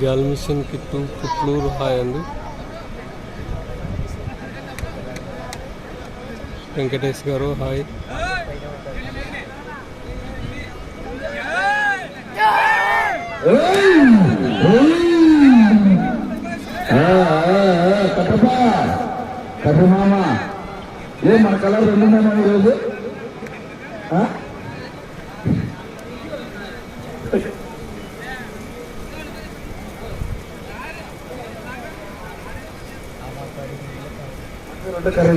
Gall మిషన్ కిట్టు Putluru hi అండి వెంకటేష్ గారు హాయ్ కట్టపా కట్ట ఏ మన కలర్ రెండున్నామా ఈరోజు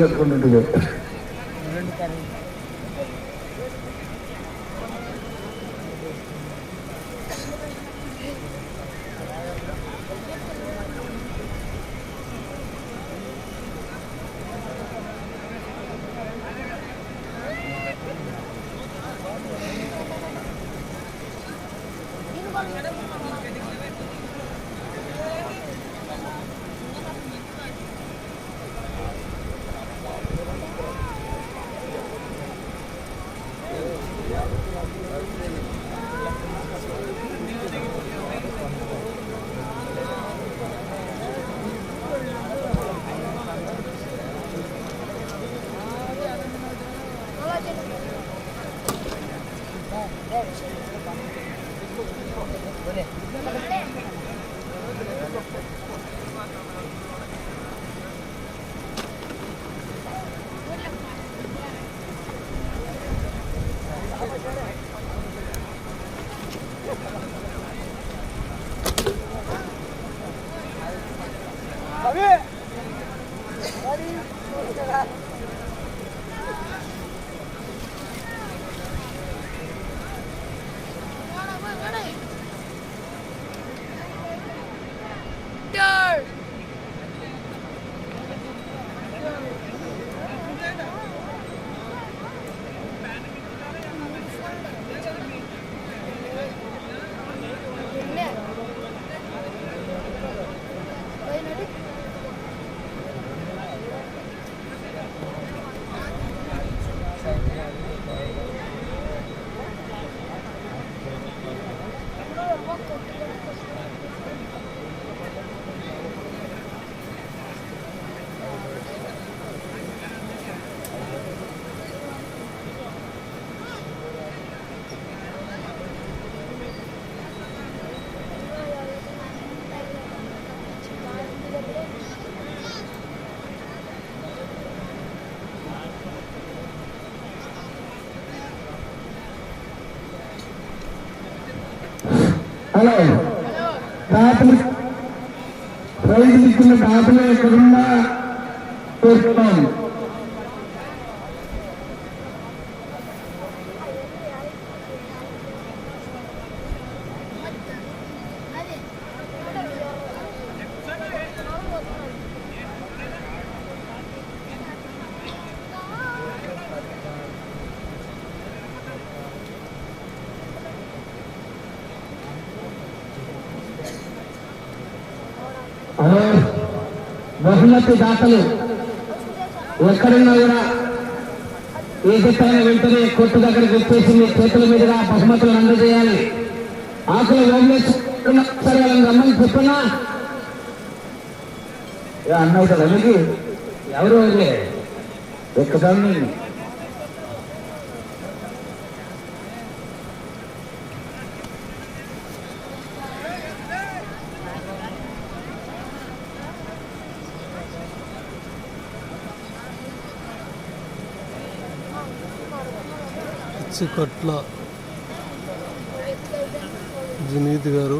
రెండు డాక్టర్ ప్రైజులు ఇచ్చిన తాతలు ఎక్కడున్నా బహుమతి దాతలు ఎక్కడున్నా కూడా ఏ దిక్కైనా వెంటనే కొట్టు దగ్గరికి వచ్చేసి మీ చేతుల మీదుగా బహుమతులను అందజేయాలి. ఆకులు వదిలేసుకున్నా వాళ్ళని రమ్మని చెప్తున్నా. ఏ అన్నావు ఎవరు వదిలే? ఒక్కదాన్ని. అచ్చికట్ల జునీద్ గారు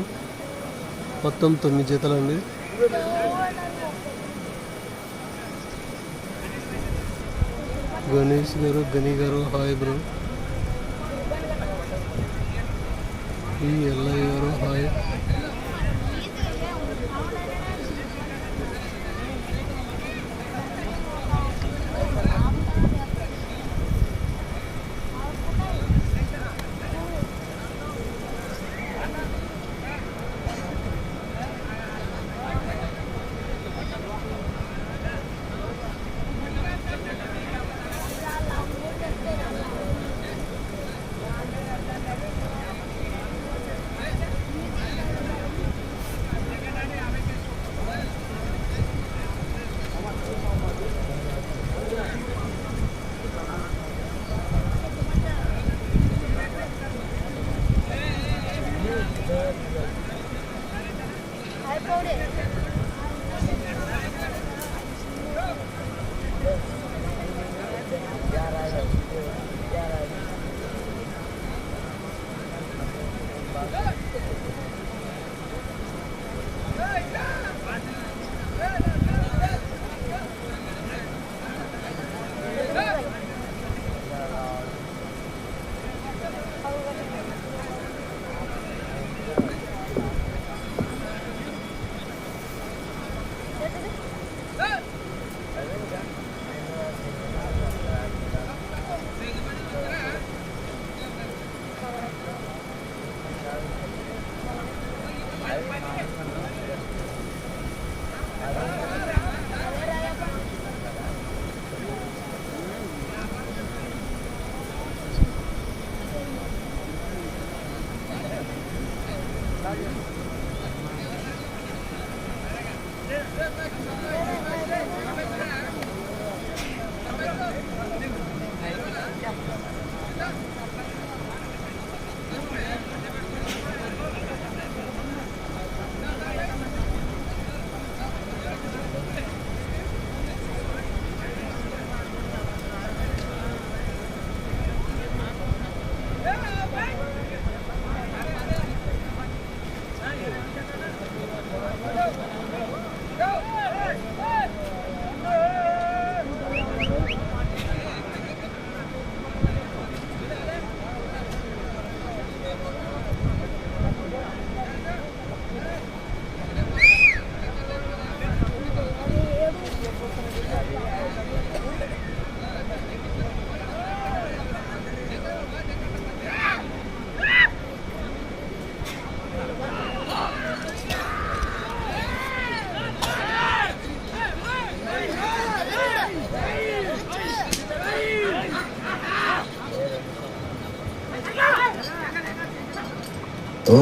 మొత్తం తొమ్మిది జతలండి. గణేష్ గారు గని గారు హాయ్ బ్రో. ఈ ఎల్ఐ గారు హాయ్. ఓ.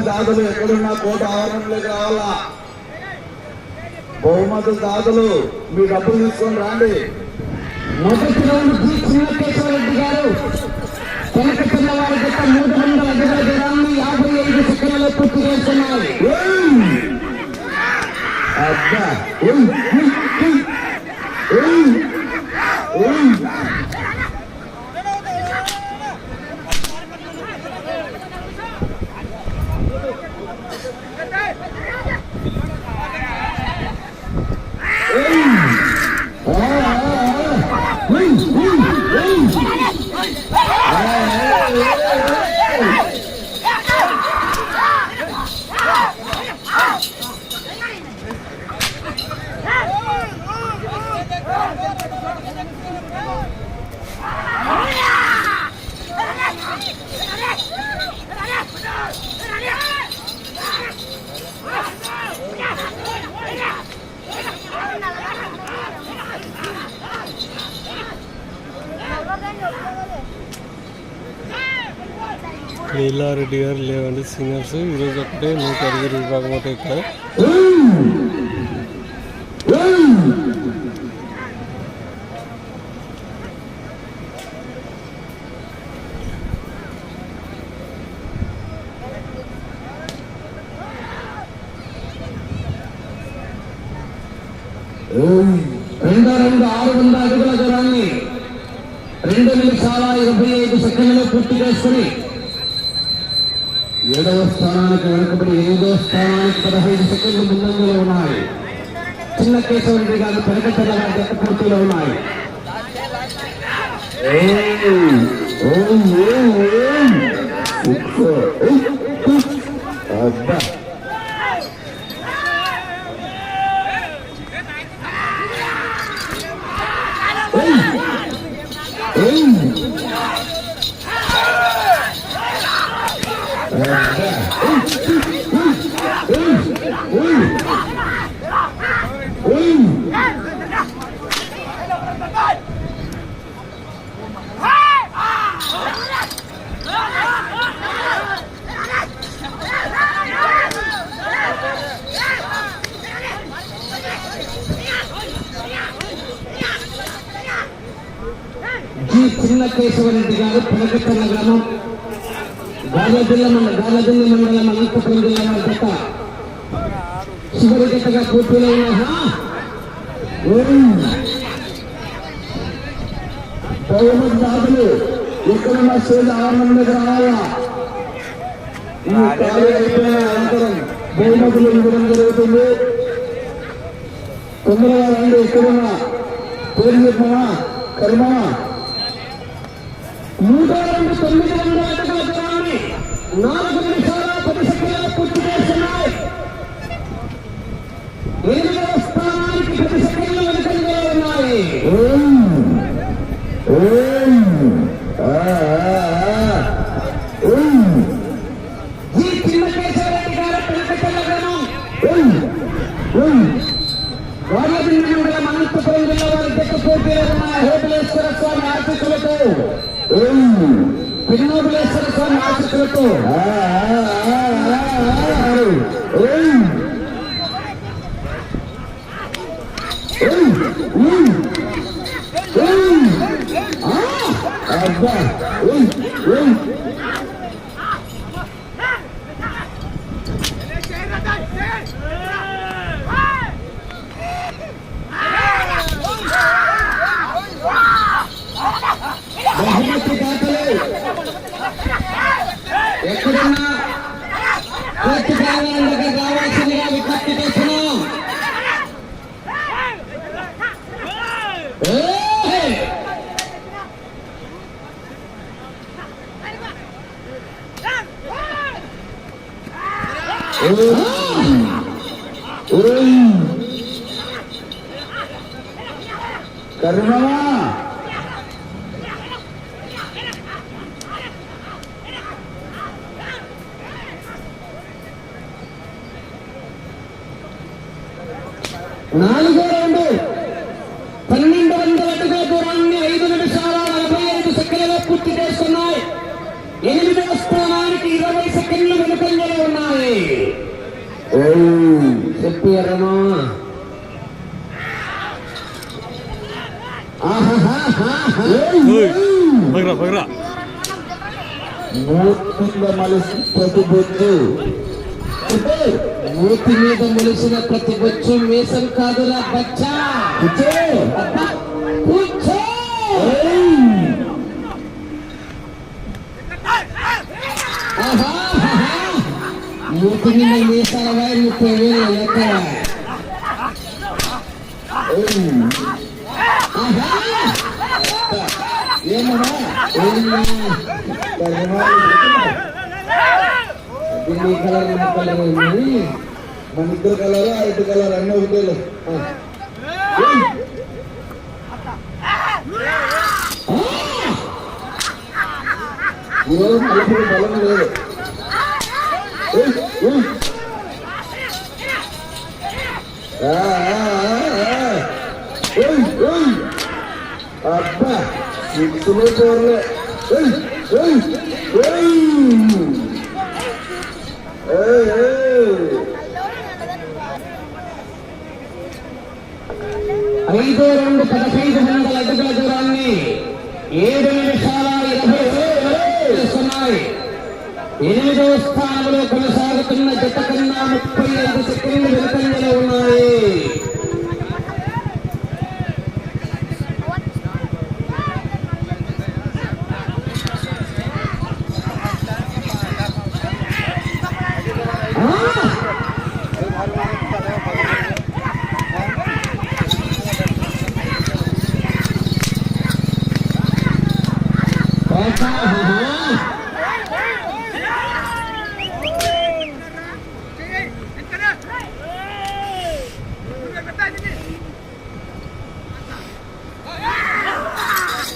బహుమతి దాతలు ఎక్కడున్నా కోట ఆవరణలోకి రావాలా? బహుమతి దాతలు మీ డబ్బులు తీసుకొని రాండి. మొదటి రౌండ్ జి చిన్నకేశ్వరరెడ్డి గారు కొనకట్టున్న వారి గత మూడు వందల అడుగుల దూరాన్ని యాభై ఐదు సెకండ్లలో పూర్తి చేస్తున్నారు. అబ్బా! లీలారెడ్డి గారు లేవండి సింగర్స్. ఈరోజు ఒకటే నూట అరవై రూపాయలు ఒకటే ఇక్కడ రెండో రెండు ఆరు వందల అడుగుల దూరాన్ని రెండు నిమిషాల ఇరవై ఐదు సెకండ్లు పూర్తి చేసుకుని ఏడవ స్థానానికి వెనుకబడి ఏదో స్థానానికి పదహైదు సెకండ్లు ముందంజలో ఉన్నాయి. చిన్న కేశవరెడ్డి గారు పెరగట్టల గారి జత పూర్తిలో ఉన్నాయి. అబ్బా. శ్రీ చిన్న కేశవరెడ్డి గారు పెరగట్టల గ్రామం. గార్లదిల్ల మండల గార్లదిల్ల మండలం అనంతపురం జిల్లా వారి జత. చివరి జతగా పూర్తిలో ఉన్న బహుమతి దాతలు ఎక్కడున్న స్టేజ్ ఆవరణ దగ్గర రావాలా ఈ ఖాళీ అయిపోయిన అనంతరం బహుమతులు ఇవ్వడం జరుగుతుంది. తొందరగా రండి ఇక్కడ పేరు చెప్పమా కర్మమా నూట రెండు తొమ్మిది వందల అడుగుల దూరాన్ని నాలుగు నిమిషాల పది సెకండ్లు పూర్తి చేస్తున్నాయి ఎనిమిదవ స్థానానికి పది సెకండ్లు వెనుకంగా ఉన్నాయి ఈ చిన్న కేశవరెడ్డి గారు గ్రామం మండలం అనంతపురం జిల్లా వారి జట్టు పోటీలో ఉన్న హేబలేశ్వర ఆశీస్సులతో పిన్నోబులేశ్వర స్వామి ఆశీస్సులతో అబ్బా బహుమతి Hmm. Hmm. Hmm. Karena పగరా పగరా. మూర్తిగా మలిసి ప్రతి మూర్తి మీద మొలిసిన ప్రతి బొచ్చు మీసం కాదురా బచ్చా కూర్చో మూర్తి మీద మీసాల వారి ముప్పై వేలు లెక్క ఆహా ఏమన్నా కలర్ నా కలర్ మన ఇద్దరు కలర్ కలర్ ఈరోజు బలం లేదు ఆ, అబ్బా చూడలే. ఏయ్, ఐదో రెండు పదహైదు వందల అడుగుల దూరాన్ని ఏడు నిమిషాల ఇరవై చేస్తున్నాయి. ఎనిమిదవ స్థానంలో కొనసాగుతున్న జత కన్నా ముప్పై ఐదు సెకండ్లు వెనుకంజలో ఉన్నాయి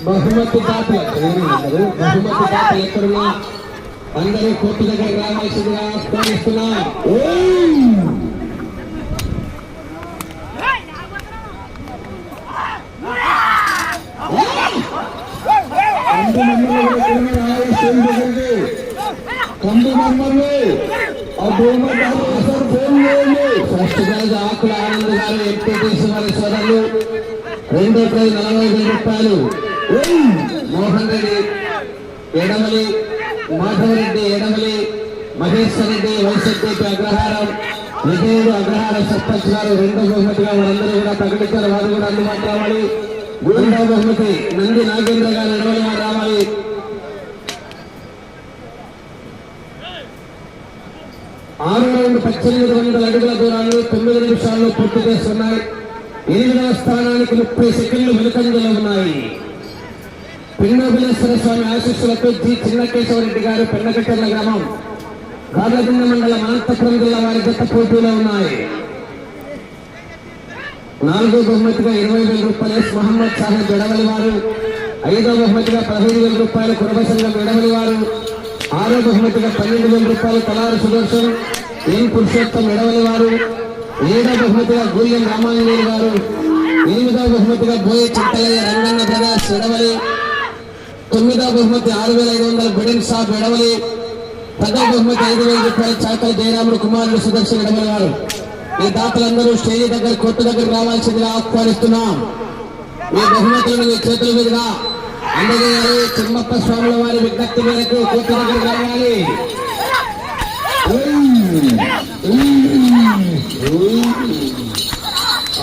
బహుమతి దాతలు అందరూ బహుమతి దాతలు ఎక్కడున్నా అందరూ కోర్టు దగ్గర రావాల్సిందిగా ఆహ్వానిస్తున్నాం కందు మమ్మల్ని కూడా ఆలస్యం జరిగింది కందు మమ్మల్ని ఆ భూమి అసలు ఫోన్ చేయండి ఫస్ట్ ప్రైజ్ ఆకుల ఆనంద్ గారు ఎంపీటీసీ వారి సోదరులు రెండో ప్రైజ్ నలభై వేల రూపాయలు ఏయ్, మోహన్ రెడ్డి ఎడమలి మాధవరెడ్డి ఎడమలి మహేశ్వర్ రెడ్డి వైసీపీ అగ్రహారం. విజయుడు అగ్రహార సర్పంచ్ గారు రెండో బహుమతిగా వారందరూ కూడా ప్రకటించారు. వారు కూడా అందుబాటు రావాలి. మూడవ బహుమతి నంది నాగేంద్ర గారు ఎడమలి వారు రావాలి. ఆరు రెండు పద్దెనిమిది వందల అడుగుల దూరాన్ని తొమ్మిది నిమిషాల్లో పూర్తి చేస్తున్నాయి. ఎనిమిదవ స్థానానికి ముప్పై సెకండ్లు వెనుకంజలో ఉన్నాయి. పిండోబిలేశ్వర స్వామి ఆశీస్సులతో జి. చిన్నకేశవరెడ్డి గారు పెన్నకట్టెర్ల గ్రామం. గార్లగుండ మండలం అనంతపురం జిల్లా వారి జత పోటీలో ఉన్నాయి. నాలుగో బహుమతిగా ఇరవై వేల రూపాయలు ఎస్. మహమ్మద్ సాహెబ్ ఎడవలి వారు ఐదో బహుమతిగా పదహైదు వేల రూపాయలు కుటుంబ సంఘం ఎడవలి వారు ఆరో బహుమతిగా పన్నెండు వేల రూపాయలు తలారు సుదర్శన్ ఎన్. పురుషోత్తం ఎడవలి వారు ఏడో బహుమతిగా గూల్యం రామాంజనేయులు గారు. ఎనిమిదో బహుమతిగా బోయ చింతలయ్య రంగన్న ప్రకాష్ ఎడవలి తొమ్మిదో బహుమతి ఆరు వేల ఐదు వందల బిడెన్ సాబ్ ఎడవలి పదో బహుమతి ఐదు వేల రూపాయలు చాకల జయరాముడు కుమారుడు సుదర్శన్ ఎడవలి గారు. ఈ దాతలందరూ స్టేజ్ దగ్గర కొట్టు దగ్గర రావాల్సిందిగా ఆహ్వానిస్తున్నాం. ఈ బహుమతులను మీ చేతుల మీదుగా అందజేయాలి. తిమ్మప్ప స్వాముల వారి విజ్ఞప్తి మేరకు కొట్టు దగ్గర రావాలి.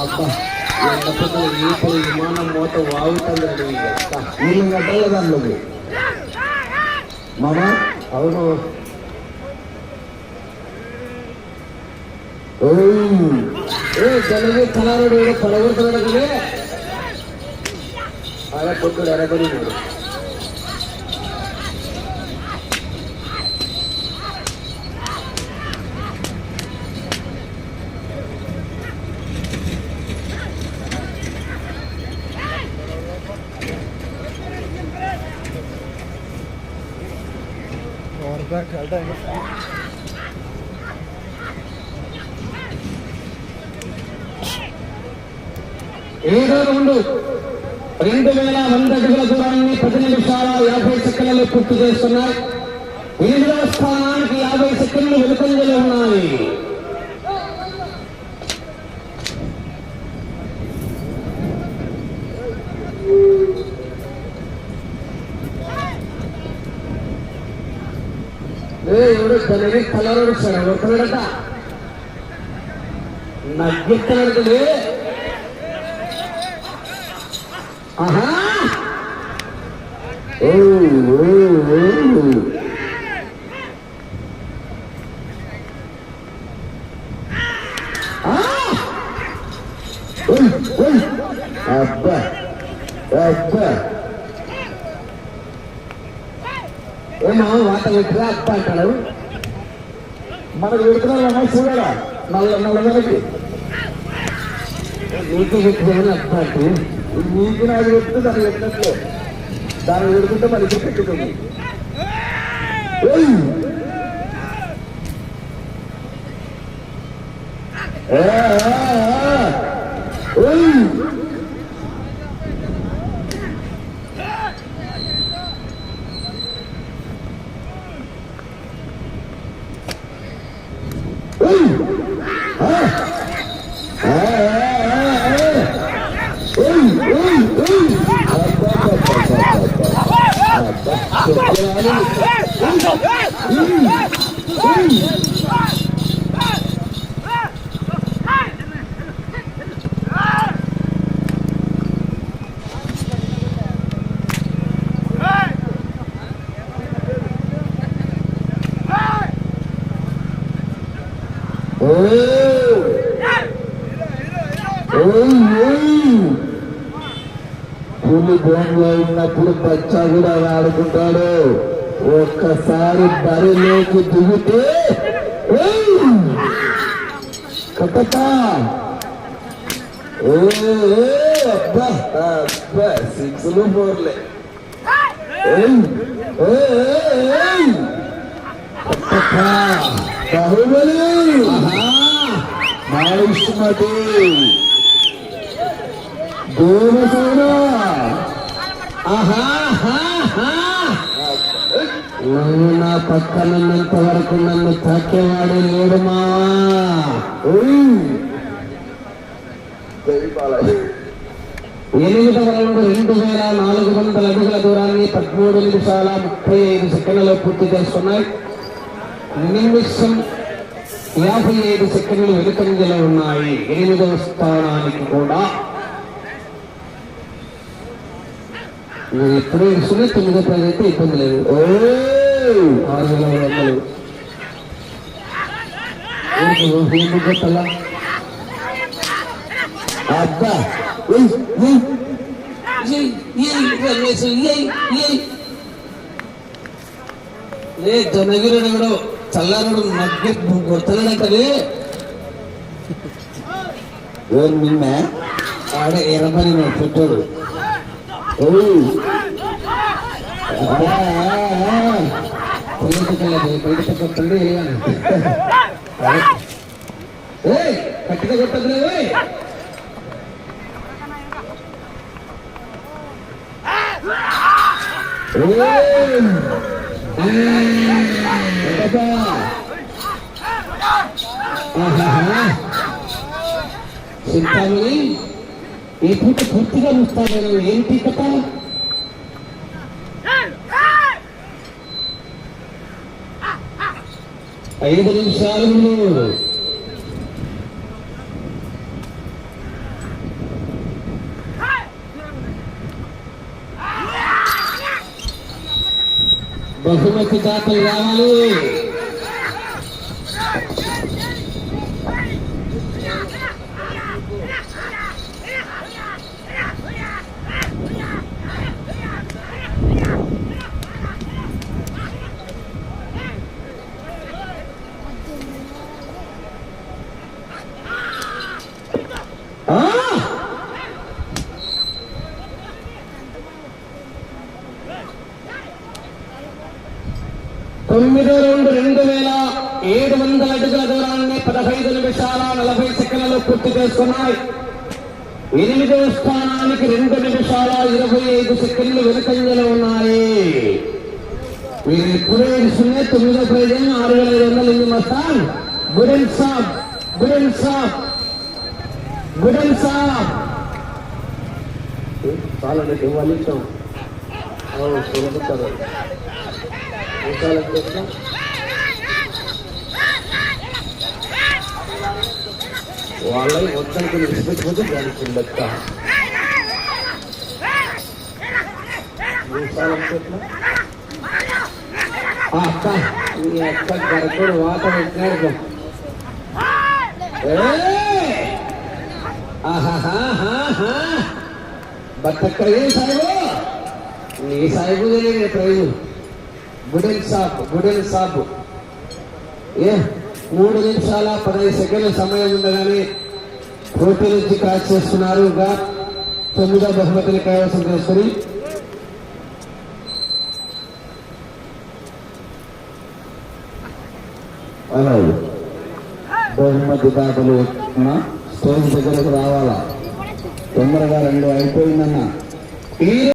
అబ్బా! ఎంత పెద్ద ఈపలు విమానం మూత వాగుతుందండి వీళ్ళు గడ్డలు దాంట్లోకి మామా అవును ఓయ్. ఏ తెలుగు కళారుడు పడగొడుతున్నాడు అలా కొట్టుడు ఎరబడి ఏడో రౌండ్ రెండు వేల వంద అడుగుల దూరాన్ని పది నిమిషాల యాభై సెకండ్లలో పూర్తి చేస్తున్నాయి ఎనిమిదవ స్థానానికి యాభై సెకండ్లు వెనుకంజలో ఉన్నాయి ఏ ఎవడు తనని కలరోడు సార్ ఎవరుతున్నాడట నగ్గిస్తున్నాడు ఆహా! అబ్బా అబ్బా. ఏమో? వాత పెట్టిరా అప్ప మనకు పెడుతున్నారమ్మా చూడరా నల్ల నల్లదనకి నీకు పెట్టుకోమని అప్ప నీకు నాకు పెడితే దాన్ని పెట్టినట్లే దాన్ని పెడుతుంటే మనకి పెట్టుకుంది ఓయ్ ఏ, ఆ, ఆ. ఓయ్ పులి బోన్లో ఉన్నప్పుడు బచ్చా కూడా ఆడుకుంటాడు ఒక్కసారి బరిలోకి దిగితే కటక అబ్బా అబ్బా సిక్స్లు ఫోర్లే ఏయ్! ఏ, ఏ, బాహుబలి! ఆహా! దేవసేన! నువ్వు నా పక్కనున్నంత వరకు నన్ను తాకేవాడు లేడు మావా. ఎనిమిదవ రౌండ్ రెండు వేల నాలుగు వందల అడుగుల దూరాన్ని పదమూడు నిమిషాల ముప్పై ఐదు సెకండ్లలో పూర్తి చేస్తున్నాయి. నిమిషం యాభై ఐదు సెకండ్లు వెనుకంజలో ఉన్నాయి. ఎనిమిదవ స్థానానికి కూడా. నువ్వు ఎప్పుడూ ఇస్తున్నా తొమ్మిదో అయితే ఇబ్బంది లేదు. ఓ! ఆరు వేల వందలు కొట్టాలా? అబ్బా. ఏ జనగిరి కూడా చల్లారుడు మగ్గి కొడతాడంటే నిన్న ఆడే ఎర్రబడి పెట్టాడు బయట కొట్టండి కట్టిగా కొట్టదు చింతామణి ఈ పూట పూర్తిగా ముస్తాను ఏంటి కథ ఐదు నిమిషాలు. ముందు బహుమతి దాతలు రావాలి. తొమ్మిది రెండు రెండు వేల ఏడు వందల అడుగుల దూరాన్ని పదహైదు నిమిషాల నలభై సెకండ్లలో పూర్తి చేసుకున్నాయి ఎనిమిదో స్థానానికి రెండు నిమిషాల ఇరవై ఐదు సెకండ్లు వెనుకంజలో ఉన్నాయి. మీరు ఇప్పుడే ఇస్తున్న తొమ్మిదో ప్రైజ్ ఆరు వేల ఐదు వందలు ఎనిమిది మస్తాన్ గుడెన్ సాబ్ గుడెన్ సాబ్ గుడెన్ సాబ్. చాలా ఇవ్వాలి ఇచ్చాం. చూడబుతారు వాళ్ళ మొత్తానికి విడిచిపెట్టుకుంటే దానికి లెక్క అక్క మీ అక్క గడపడు వాత పెట్టినాడు బట్టక్కడ ఏం సాయిబు నీ సాయిబు తెలియదు ప్రైజు గుడెల్ సాబ్ గుడెల్ సాబ్ ఏ మూడు నిమిషాల పదహైదు సెకండ్ల సమయం ఉండగానే పోటీ నుంచి క్యాచ్ చేస్తున్నారు ఇంకా తొమ్మిదో బహుమతిని కైవసం చేసుకుని. అలాగే. బహుమతి దాతలు స్టేజ్ దగ్గరకు రావాలా? తొందరగా రెండు అయిపోయిందన్న.